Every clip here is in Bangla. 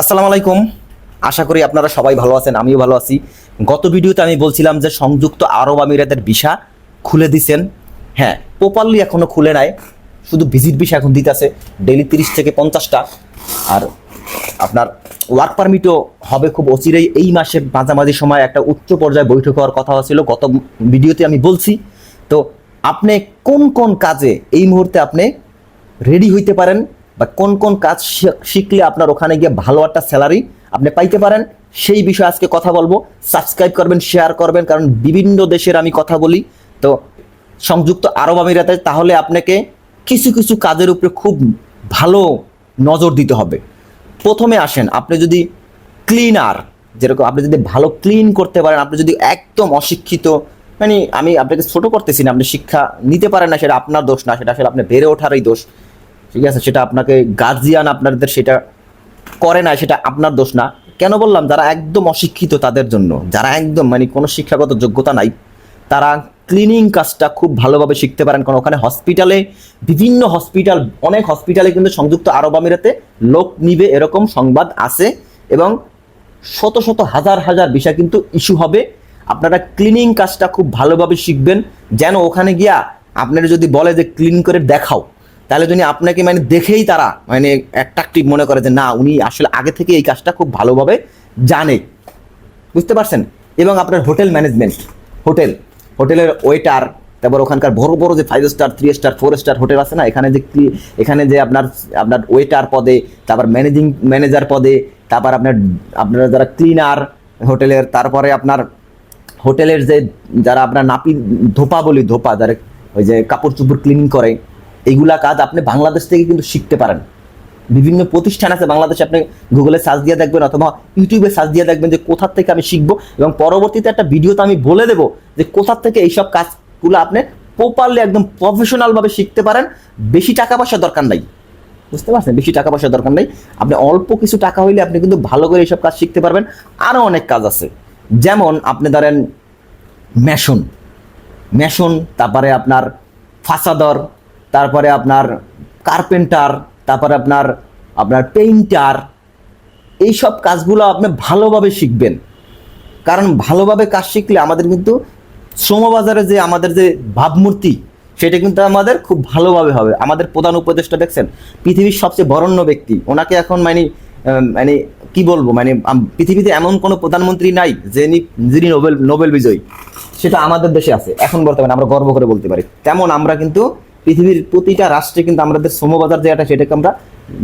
আসসালামু আলাইকুম। আশা করি আপনারা সবাই ভালো আছেন, আমিও ভালো আছি। গত ভিডিওতে আমি বলছিলাম যে সংযুক্ত আরব আমিরাতের ভিসা খুলে দিছেন। হ্যাঁ প্রপারলি এখনও খুলে নাই। শুধু ভিজিট ভিসা এখন দিতেছে ডেলি তিরিশ থেকে পঞ্চাশটা। আর আপনার ওয়ার্ক পারমিটও হবে খুব অচিরেই। এই মাসের মাঝামাঝি সময় একটা উচ্চ পর্যায়ে বৈঠক হওয়ার কথা ছিল, গত ভিডিওতে আমি বলছি। তো আপনি কোন কোন কাজে এই মুহূর্তে আপনি রেডি হইতে পারেন? বা কোন কোন কাজ শিখলে আপনার ওখানে গিয়ে ভালো একটা স্যালারি আপনি পাইতে পারেন, সেই বিষয়ে আজকে কথা বলব। সাবস্ক্রাইব করবেন শেয়ার করবেন, কারণ বিভিন্ন দেশের আমি কথা বলি। তো সংযুক্ত আরব আমিরাতে তাহলে আপনাকে কিছু কিছু কাজের উপরে খুব ভালো নজর দিতে হবে। প্রথমে আসেন, আপনি যদি ক্লিনার যেরকম আপনি যদি ভালো ক্লিন করতে পারেন, আপনি যদি একদম অশিক্ষিত মানে আমি আপনাকে ছোট করতেছি না, আপনি শিক্ষা নিতে পারেন না, সেটা আপনার দোষ না, সেটা আসলে আপনি বেড়ে ওঠারই দোষ। ঠিক আছে, সেটা আপনাকে গার্জিয়ান আপনাদের সেটা করে না, সেটা আপনার দোষ না। কেন বললাম, যারা একদম অশিক্ষিত তাদের জন্য, যারা একদম মানে কোনো শিক্ষাগত যোগ্যতা নাই, তারা ক্লিনিং কাজটা খুব ভালোভাবে শিখতে পারেন। কারণ ওখানে হসপিটালে বিভিন্ন হসপিটাল অনেক হসপিটালে কিন্তু সংযুক্ত আরব আমিরাতে লোক নিবে, এরকম সংবাদ আছে। এবং শত শত হাজার হাজার বিষয় কিন্তু ইস্যু হবে। আপনারা ক্লিনিং কাজটা খুব ভালোভাবে শিখবেন। যেন ওখানে গিয়া আপনারা যদি বলে যে ক্লিন করে দেখাও তাহলে যদি আপনাকে মানে দেখেই তারা মানে অ্যাট্রাকটিভ মনে করে যে, না, উনি আসলে আগে থেকে এই কাজটা খুব ভালোভাবে জানে। বুঝতে পারছেন? এবং আপনার হোটেল ম্যানেজমেন্ট, হোটেল, হোটেলের ওয়েটার, তারপর ওখানকার বড় বড় যে five star three star four star hotel আছে না, এখানে যে এখানে যে আপনার আপনার ওয়েটার পদে, তারপর ম্যানেজিং, ম্যানেজার পদে, তারপর আপনার, আপনারা যারা ক্লিনার হোটেলের, তারপরে আপনার হোটেলের যে, যারা আপনার নাপি ধোপা বলি, ধোপা, যারা ওই যে কাপড় চোপড় ক্লিনিং করে এইগুলা কাজ আপনি বাংলাদেশ থেকে কিন্তু শিখতে পারেন। বিভিন্ন প্রতিষ্ঠান আছে, বাংলাদেশে আপনি গুগলে সার্চ দিয়ে দেখবেন অথবা ইউটিউবে সার্চ দিয়ে দেখবেন যে কোথার থেকে আমি শিখব এবং পরবর্তীতে একটা ভিডিওতে আমি বলে দেবো যে কোথার থেকে এইসব কাজগুলো আপনি প্রপারলি একদম প্রফেশনালভাবে শিখতে পারেন। বেশি টাকা পয়সা দরকার নাই। বুঝতে পারছেন? বেশি টাকা পয়সা দরকার নেই। আপনি অল্প কিছু টাকা হইলে আপনি কিন্তু ভালো করে এইসব কাজ শিখতে পারবেন। আরও অনেক কাজ আছে। যেমন আপনি ধরেন মেশন। মেশন, তারপরে আপনার ফাসাদর তারপরে আপনার কার্পেন্টার তারপরে আপনার আপনার পেইন্টার এইসব কাজগুলো আপনি ভালোভাবে শিখবেন। কারণ ভালোভাবে কাজ শিখলে আমাদের কিন্তু শ্রমবাজারে যে আমাদের যে ভাবমূর্তি, সেটা কিন্তু আমাদের খুব ভালোভাবে হবে। আমাদের প্রধান উপদেষ্টা দেখছেন, পৃথিবীর সবচেয়ে বরণ্য ব্যক্তি। ওনাকে এখন মানে মানে কি বলব? মানে পৃথিবীতে এমন কোনো প্রধানমন্ত্রী নাই যিনি যিনি নোবেল নোবেল বিজয়ী। সেটা আমাদের দেশে আছে। এখন বর্তমানে আমরা গর্ব করে বলতে পারি। তেমন আমরা কিন্তু পৃথিবীর প্রতিটা রাষ্ট্রে কিন্তু আমাদের শ্রমবাজার যেটা সেটাকে আমরা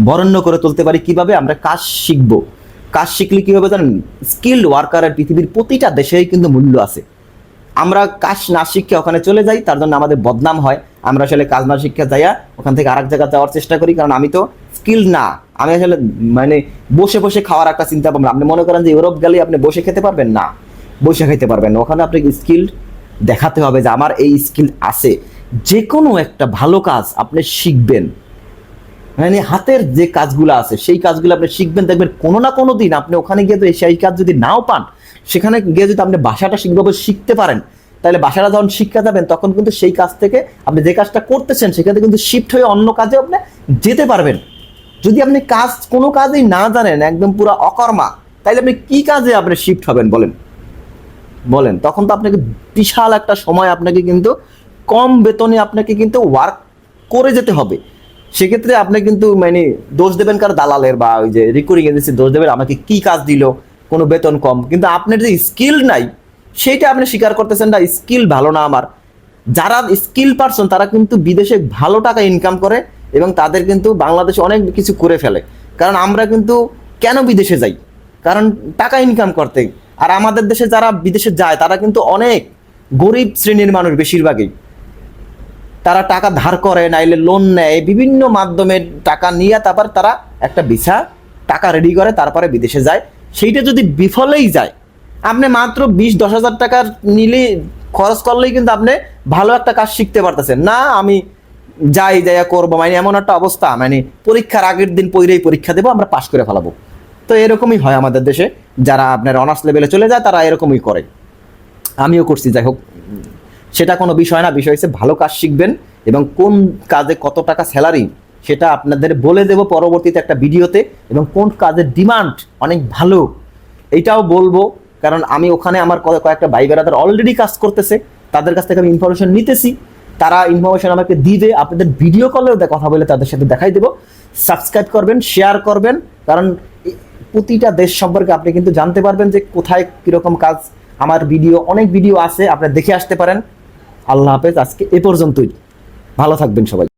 বরণ্য করে তুলতে পারি। কীভাবে আমরা কাজ শিখব? কাজ শিখলে কি হবে জানেন স্কিল্ড ওয়ার্কারের পৃথিবীর প্রতিটা দেশেই কিন্তু মূল্য আছে। আমরা কাজ না শিখে ওখানে চলে যাই, তার জন্য আমাদের বদনাম হয়। আমরা আসলে কাজ না শিক্ষা যাইয়া ওখান থেকে আরেক জায়গায় যাওয়ার চেষ্টা করি, কারণ আমি তো স্কিল না। আমি আসলে মানে বসে বসে খাওয়ার একটা চিন্তা ভাবনা। আপনি মনে করেন যে ইউরোপ গেলে আপনি বসে খেতে পারবেন? না, বসে খেতে পারবেন ওখানে আপনাকে স্কিল দেখাতে হবে যে আমার এই স্কিল আছে। যে কোনো একটা ভালো কাজ আপনি শিখবেন। মানে হাতের যে কাজগুলো আছে, সেই কাজগুলো আপনি শিখবেন। দেখবেন কোনো না কোনো দিন আপনি ওখানে গিয়ে তো সেই কাজ যদি নাও পান, সেখানে গিয়ে যদি আপনি বাসাটা ঠিকভাবে শিখতে পারেন, তাহলে বাসাটা যখন শিক্ষা যাবেন তখন কিন্তু সেই কাজ থেকে আপনি যে কাজটা করতেছেন, সেখানে কিন্তু শিফট হয়ে অন্য কাজে আপনি যেতে পারবেন। যদি আপনি কাজ, কোনো কাজেই না জানেন, একদম পুরো অকর্মা, তাহলে আপনি কি কাজে আপনি শিফট হবেন বলেন? বলেন, তখন তো আপনাকে বিশাল একটা সময় আপনাকে কিন্তু কম বেতনে আপনাকে কিন্তু ওয়ার্ক করে যেতে হবে। সেক্ষেত্রে আপনি কিন্তু মানে দোষ দেবেন কার দালালের বা ওই যে রিকোর্ডিং এজেন্সি দোষ দেবেন, আমাকে কি কাজ দিল, কোনো বেতন কম। কিন্তু আপনার যে স্কিল নাই, সেইটা আপনি স্বীকার করতেছেন না স্কিল ভালো না আমার। যারা স্কিল পারসন তারা কিন্তু বিদেশে ভালো টাকা ইনকাম করে এবং তাদের কিন্তু বাংলাদেশে অনেক কিছু করে ফেলে। কারণ আমরা কিন্তু কেন বিদেশে যাই? কারণ টাকা ইনকাম করতে। আর আমাদের দেশে যারা বিদেশে যায়, তারা কিন্তু অনেক গরিব শ্রেণির মানুষ বেশিরভাগই। তারা টাকা ধার করে, নাইলে লোন নেয়, বিভিন্ন মাধ্যমে টাকা নিয়ে তারপর তারা একটা ভিসা টাকা রেডি করে, তারপরে বিদেশে যায়। সেইটা যদি বিফলেই যায়, আপনি মাত্র বিশ, দশ হাজার টাকা নিলে খরচ করলেই কিন্তু আপনি ভালো একটা কাজ শিখতে পারতেছেন। না, আমি যাই, যাইয়া করব মানে এমন একটা অবস্থা মানে পরীক্ষার আগের দিন পইরেই পরীক্ষা দেবো, আমরা পাশ করে ফেলাবো। তো এরকমই হয় আমাদের দেশে, যারা আপনার অনার্স লেভেলে চলে যায়, তারা এরকমই করে। আমিও করছি, যাই হোক। সেটা কোনো বিষয় না, বিষয় হচ্ছে ভালো কাজ শিখবেন এবং কোন কাজে কত টাকা স্যালারি সেটা আপনাদের বলে দেব পরবর্তীতে একটা ভিডিওতে এবং কোন কাজের ডিমান্ড অনেক ভালো, এইটাও বলব। কারণ আমি ওখানে আমার কয়- কয়েকটা ভাই বেড়াদার অলরেডি কাজ করতেছে, তাদের কাছ থেকে আমি ইনফরমেশন নিতেছি। তারা ইনফরমেশন আমাকে দিবে, আপনাদের ভিডিও কলেও কথা বলে তাদের সাথে দেখাই দেবো। সাবস্ক্রাইব করবেন শেয়ার করবেন, কারণ প্রতিটা দেশ সম্পর্কে আপনি কিন্তু জানতে পারবেন যে কোথায় কীরকম কাজ। আমার ভিডিও অনেক ভিডিও আছে আপনি দেখে আসতে পারেন। আল্লাহ হাফেজ আজকে এ পর্যন্তই। ভালো থাকবেন সবাই।